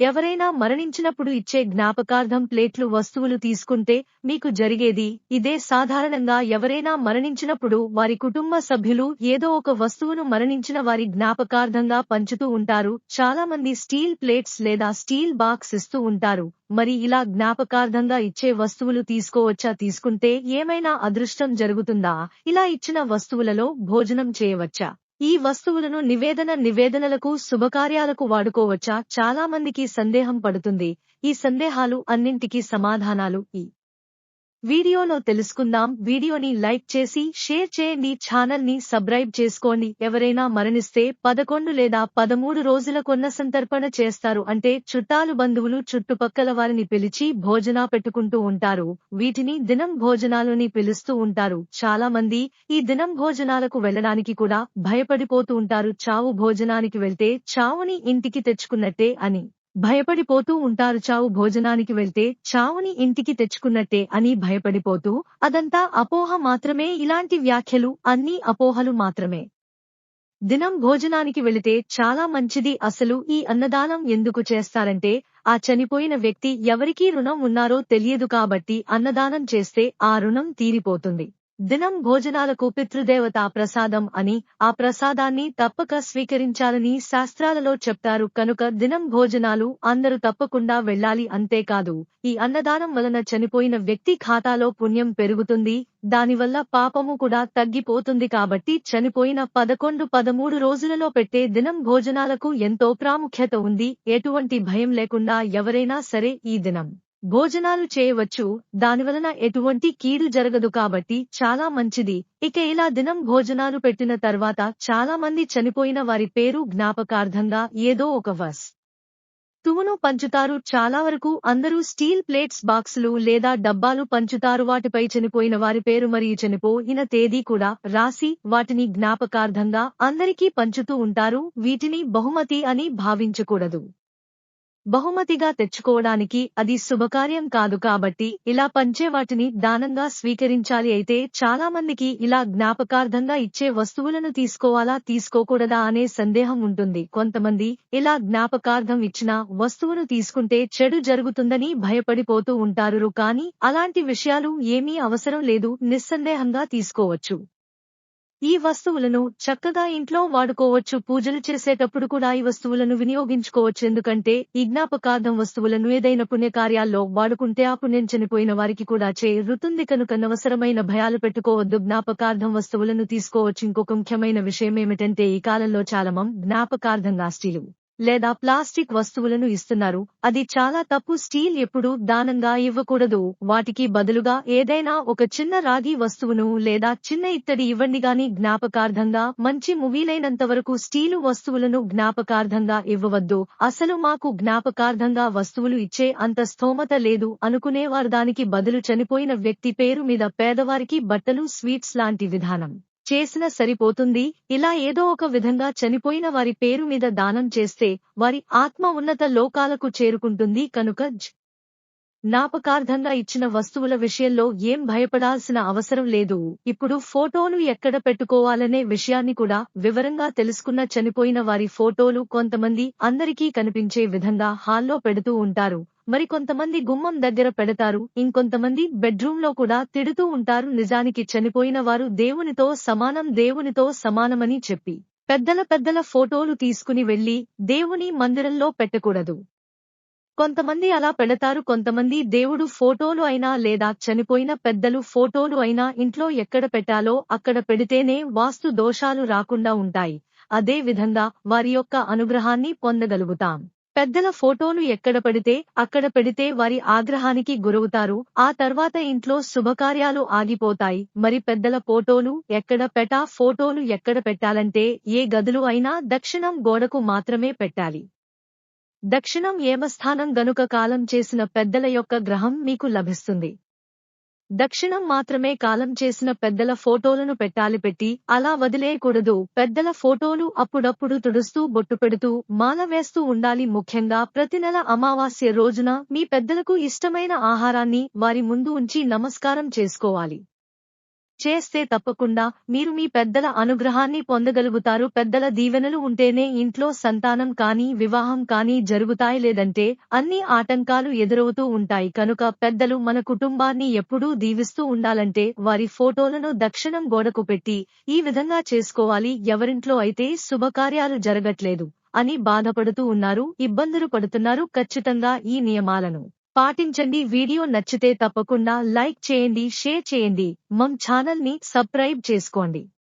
ఎవరైనా మరణించినప్పుడు ఇచ్చే జ్ఞాపకార్థం ప్లేట్లు వస్తువులు తీసుకుంటే మీకు జరిగేది ఇదే. సాధారణంగా ఎవరైనా మరణించినప్పుడు వారి కుటుంబ సభ్యులు ఏదో ఒక వస్తువును మరణించిన వారి జ్ఞాపకార్థంగా పంచుతూ ఉంటారు. చాలా మంది స్టీల్ ప్లేట్స్ లేదా స్టీల్ బాక్స్ ఇస్తూ ఉంటారు. మరి ఇలా జ్ఞాపకార్థంగా ఇచ్చే వస్తువులు తీసుకోవచ్చా? తీసుకుంటే ఏమైనా అదృష్టం జరుగుతుందా? ఇలా ఇచ్చిన వస్తువులలో భోజనం చేయవచ్చా? ఈ వస్తువులను నివేదన నివేదనలకు శుభకార్యాలకు వాడుకోవచ్చా? చాలా మందికి సందేహం పడుతుంది. ఈ సందేహాలు అన్నింటికీ సమాధానాలు. ఈ వీడియోలో తెలుసుకుందాం. వీడియోని లైక్ చేసి షేర్ చేయండి. ఛానల్ని సబ్స్క్రైబ్ చేసుకోండి. ఎవరైనా మరణిస్తే పదకొండు లేదా పదమూడు రోజుల కొన్న సంతర్పణ చేస్తారు. అంటే చుట్టాలు బంధువులు చుట్టుపక్కల వారిని పిలిచి భోజన పెట్టుకుంటూ ఉంటారు. వీటిని దినం భోజనాలని పిలుస్తూ ఉంటారు. చాలా మంది ఈ దినం భోజనాలకు వెళ్ళడానికి కూడా భయపడిపోతూ ఉంటారు. చావు భోజనానికి వెళ్తే చావుని ఇంటికి తెచ్చుకున్నట్టే అని. భయపడిపోతూ ఉంటారు. చావు భోజనానికి వెళ్తే చావుని ఇంటికి తెచ్చుకున్నట్టే అని భయపడిపోతూ అదంతా అపోహ మాత్రమే. ఇలాంటి వ్యాఖ్యలు అన్నీ అపోహలు మాత్రమే. దినం భోజనానికి వెళితే చాలా మంచిది. అసలు ఈ అన్నదానం ఎందుకు చేస్తారంటే ఆ చనిపోయిన వ్యక్తి ఎవరికీ రుణం ఉన్నారో తెలియదు కాబట్టి అన్నదానం చేస్తే ఆ రుణం తీరిపోతుంది. దినం భోజనాలకు పితృదేవత ప్రసాదం అని ఆ ప్రసాదాన్ని తప్పక స్వీకరించాలని శాస్త్రాలలో చెప్తారు. కనుక దినం భోజనాలు అందరూ తప్పకుండా వెళ్ళాలి అంతేకాదు ఈ అన్నదానం వలన చనిపోయిన వ్యక్తి ఖాతాలో పుణ్యం పెరుగుతుంది దానివల్ల పాపము కూడా తగ్గిపోతుంది కాబట్టి చనిపోయిన పదకొండు పదమూడు రోజులలో పెట్టే దినం భోజనాలకు ఎంతో ప్రాముఖ్యత ఉంది. ఎటువంటి భయం లేకుండా ఎవరైనా సరే ఈ దినం భోజనాలు చేయవచ్చు. దానివలన ఎటువంటి కీడు జరగదు కాబట్టి చాలా మంచిది. ఇక ఇలా దినం భోజనాలు పెట్టిన తర్వాత చాలా మంది చనిపోయిన వారి పేరు జ్ఞాపకార్థంగా ఏదో ఒక వస్ తువును పంచుతారు. చాలా వరకు అందరూ స్టీల్ ప్లేట్స్ బాక్సులు లేదా డబ్బాలు పంచుతారు. వాటిపై చనిపోయిన వారి పేరు మరియు చనిపోయిన తేదీ కూడా రాసి వాటిని జ్ఞాపకార్థంగా అందరికీ పంచుతూ ఉంటారు. వీటిని బహుమతి అని భావించకూడదు. బహుమతిగా తెచ్చుకోవడానికి అది శుభకార్యం కాదు కాబట్టి ఇలా పంచేవాటిని దానంగా స్వీకరించాలి అయితే చాలా మందికి ఇలా జ్ఞాపకార్థంగా ఇచ్చే వస్తువులను తీసుకోవాలా తీసుకోకూడదా అనే సందేహం ఉంటుంది. కొంతమంది ఇలా జ్ఞాపకార్థం ఇచ్చిన వస్తువును తీసుకుంటే చెడు జరుగుతుందని భయపడిపోతూ ఉంటారు. కానీ అలాంటి విషయాలు ఏమీ అవసరం లేదు నిస్సందేహంగా తీసుకోవచ్చు. ఈ వస్తువులను చక్కగా ఇంట్లో వాడుకోవచ్చు. పూజలు చేసేటప్పుడు కూడా ఈ వస్తువులను వినియోగించుకోవచ్చు. ఎందుకంటే ఈ జ్ఞాపకార్థం వస్తువులను ఏదైనా పుణ్యకార్యాల్లో వాడుకుంటే ఆ పుణ్యం చనిపోయిన వారికి కూడా చేరుతుంది. కనుక అనవసరమైన భయాలు పెట్టుకోవద్దు. జ్ఞాపకార్థం వస్తువులను తీసుకోవచ్చు. ఇంకొక ముఖ్యమైన విషయం ఏమిటంటే ఈ కాలంలో చాలా మం జ్ఞాపకార్థంగా స్టీలు లేదా ప్లాస్టిక్ వస్తువులను ఇస్తున్నారు. అది చాలా తప్పు. స్టీల్ ఎప్పుడూ దానంగా ఇవ్వకూడదు. వాటికి బదులుగా ఏదైనా ఒక చిన్న రాగి వస్తువును లేదా చిన్న ఇత్తడి ఇవ్వండి గాని జ్ఞాపకార్థంగా మంచి మువీలైనంత వరకు స్టీలు వస్తువులను జ్ఞాపకార్థంగా ఇవ్వవద్దు. అసలు మాకు జ్ఞాపకార్థంగా వస్తువులు ఇచ్చే అంత స్థోమత లేదు అనుకునేవారు దానికి బదులు చనిపోయిన వ్యక్తి పేరు మీద పేదవారికి బట్టలు స్వీట్స్ లాంటి విధానం. చేసిన సరిపోతుంది. ఇలా ఏదో ఒక విధంగా చనిపోయిన వారి పేరు మీద దానం చేస్తే వారి ఆత్మ ఉన్నత లోకాలకు చేరుకుంటుంది కనుక జ్ఞాపకార్థంగా ఇచ్చిన వస్తువుల విషయంలో ఏం భయపడాల్సిన అవసరం లేదు. ఇప్పుడు ఫోటోలు ఎక్కడ పెట్టుకోవాలనే విషయాన్ని కూడా వివరంగా తెలుసుకున్న చనిపోయిన వారి ఫోటోలు కొంతమంది అందరికీ కనిపించే విధంగా హాల్లో పెడుతూ ఉంటారు. మరి కొంతమంది గుమ్మం దగ్గర పెడతారు. ఇంకొంతమంది బెడ్రూమ్లో కూడా తిడుతూ ఉంటారు. నిజానికి చనిపోయిన వారు దేవునితో సమానం దేవునితో సమానమని చెప్పి. పెద్దల పెద్దల ఫోటోలు తీసుకుని వెళ్ళి దేవుని మందిరంలో పెట్టకూడదు. కొంతమంది అలా పెడతారు. కొంతమంది దేవుడు ఫోటోలు అయినా లేదా చనిపోయిన పెద్దలు ఫోటోలు అయినా ఇంట్లో ఎక్కడ పెట్టాలో అక్కడ పెడితేనే వాస్తు దోషాలు రాకుండా ఉంటాయి. అదే విధంగా వారి యొక్క అనుగ్రహాన్ని పొందగలుగుతాం. పెద్దల ఫోటోలు ఎక్కడ పెడితే అక్కడ పెడితే వారి ఆగ్రహానికి గురవుతారు. ఆ తర్వాత ఇంట్లో శుభకార్యాలు ఆగిపోతాయి. మరి పెద్దల ఫోటోలు ఎక్కడ పెటా ఫోటోలు ఎక్కడ పెట్టాలంటే ఏ గదులు అయినా దక్షిణం గోడకు మాత్రమే పెట్టాలి. దక్షిణం ఏమస్థానం గనుక కాలం చేసిన పెద్దల యొక్క గ్రహం మీకు లభిస్తుంది. దక్షిణం మాత్రమే కాలం చేసిన పెద్దల ఫోటోలను పెట్టాలి పెట్టి అలా వదిలేయకూడదు. పెద్దల ఫోటోలు అప్పుడప్పుడు తుడుస్తూ బొట్టు పెడుతూ మాల వేస్తూ ఉండాలి. ముఖ్యంగా ప్రతి నెల అమావాస్య రోజున మీ పెద్దలకు ఇష్టమైన ఆహారాన్ని వారి ముందు ఉంచి నమస్కారం చేసుకోవాలి. చేస్తే తప్పకుండా మీరు మీ పెద్దల అనుగ్రహాన్ని పొందగలుగుతారు. పెద్దల దీవెనలు ఉంటేనే ఇంట్లో సంతానం కానీ వివాహం కానీ జరుగుతాయి లేదంటే అన్ని ఆటంకాలు ఎదురవుతూ ఉంటాయి. కనుక పెద్దలు మన కుటుంబాన్ని ఎప్పుడూ దీవిస్తూ ఉండాలంటే వారి ఫోటోలను దక్షిణం గోడకు పెట్టి ఈ విధంగా చేసుకోవాలి. ఎవరింట్లో అయితే శుభకార్యాలు జరగట్లేదు అని బాధపడుతూ ఉన్నారు ఇబ్బందులు పడుతున్నారు ఖచ్చితంగా ఈ నియమాలను. పాటించండి. వీడియో నచ్చితే తప్పకుండా లైక్ చేయండి షేర్ చేయండి. మం ఛానల్ని సబ్స్క్రైబ్ చేసుకోండి.